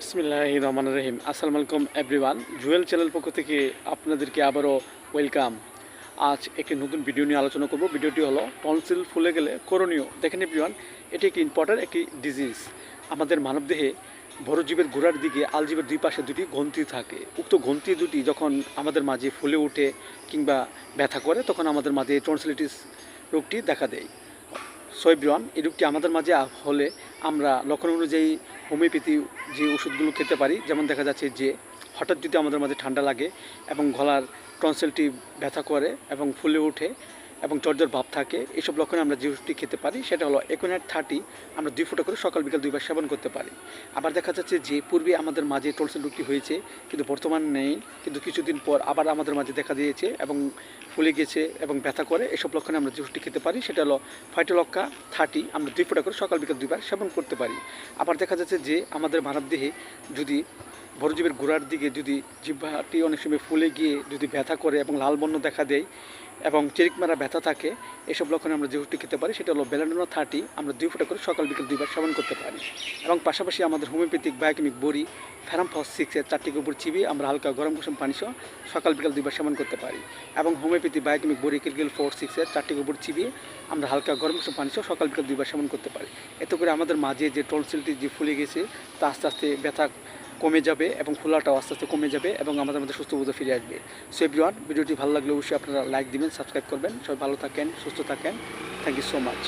বিসমিল্লাহ রহমান রহিম। আসসালামু আলাইকুম এভরিওয়ান জুয়েল চ্যানেল পক্ষ থেকে আপনাদেরকে আবারও ওয়েলকাম আজ একটি নতুন ভিডিও নিয়ে আলোচনা করব। ভিডিওটি হলো টনসিল ফুলে গেলে করণীয়। দেখেন এভরিওয়ান এটি একটি ইম্পর্ট্যান্ট একটি ডিজিজ আমাদের মানবদেহে বড় জীবের গোড়ার দিকে আলজীবের দুই পাশে দুটি গ্রন্থি থাকে। উক্ত গ্রন্থি দুটি যখন আমাদের মাঝে ফুলে ওঠে কিংবা ব্যথা করে, তখন আমাদের মাঝে টনসিলিটিস রোগটি দেখা দেয়। সৈব্রন এই রোগটি আমাদের মাঝে হলে আমরা লক্ষণ অনুযায়ী হোমিওপ্যাথি যে ওষুধগুলো খেতে পারি, যেমন দেখা যাচ্ছে যে হঠাৎ যদি আমাদের মাঝে ঠান্ডা লাগে এবং গলার টনসেলটি ব্যথা করে এবং ফুলে ওঠে এবং জর্জর ভাব থাকে এইসব লক্ষণে আমরা যে খেতে পারি, সেটা হলো একোনাইট থার্টি আমরা দুই ফুটা করে সকাল বিকাল দুইবার সেবন করতে পারি। আবার দেখা যাচ্ছে যে পূর্বে আমাদের মাঝে টনসিল রোগটি হয়েছে, কিন্তু বর্তমান নেই, কিন্তু কিছুদিন পর আবার আমাদের মাঝে দেখা দিয়েছে এবং ফুলে গেছে এবং ব্যথা করে, এসব লক্ষণে আমরা যে খেতে পারি, সেটা হলো ফাইটোলক্কা থার্টি আমরা দুই ফোঁটা করে সকাল বিকাল দুইবার সেবন করতে পারি। আবার দেখা যাচ্ছে যে আমাদের মানবদেহে যদি বড় জীবের গোড়ার দিকে যদি জিহ্বাটি অনেক সময় ফুলে গিয়ে যদি ব্যথা করে এবং লাল বর্ণ দেখা দেয় এবং চেরিক মারা ব্যথা থাকে, এসব লক্ষণে আমরা যে খেতে পারি, সেটা হলো বেলানোনা থার্টি, আমরা দুই ফোঁটা করে সকাল বিকাল দুইবার সেবন করতে পারি। এবং পাশাপাশি আমাদের হোমিওপ্যাথিক বায়োকেমিক বড়ি ফেরামফস সিক্সের চারটি গোবর চিবিয়ে আমরা হালকা গরম কুসুম পানি সহ সকাল বিকাল দুইবার সেবন করতে পারি। এবং হোমিওপ্যাথি বায়োকেমিক বড়ি কিলগিল ফোর সিক্সের চারটি গোবর চিবিয়ে আমরা হালকা গরম কুসুম পানি সহ সকাল বিকাল দুইবার সেবন করতে পারি। এতে করে আমাদের মাঝে যে টনসিলটি যে ফুলে গেছে, তা আস্তে আস্তে ব্যথা কমে যাবে এবং ফোলাটাও আস্তে আস্তে কমে যাবে এবং আমাদের মধ্যে সুস্থ বোধ ফিরে আসবে। সো এভরিওয়ান ভিডিওটি ভালো লাগলে অবশ্যই আপনারা লাইক দিবেন সাবস্ক্রাইব করবেন। সবাই ভালো থাকেন, সুস্থ থাকেন। Thank you so much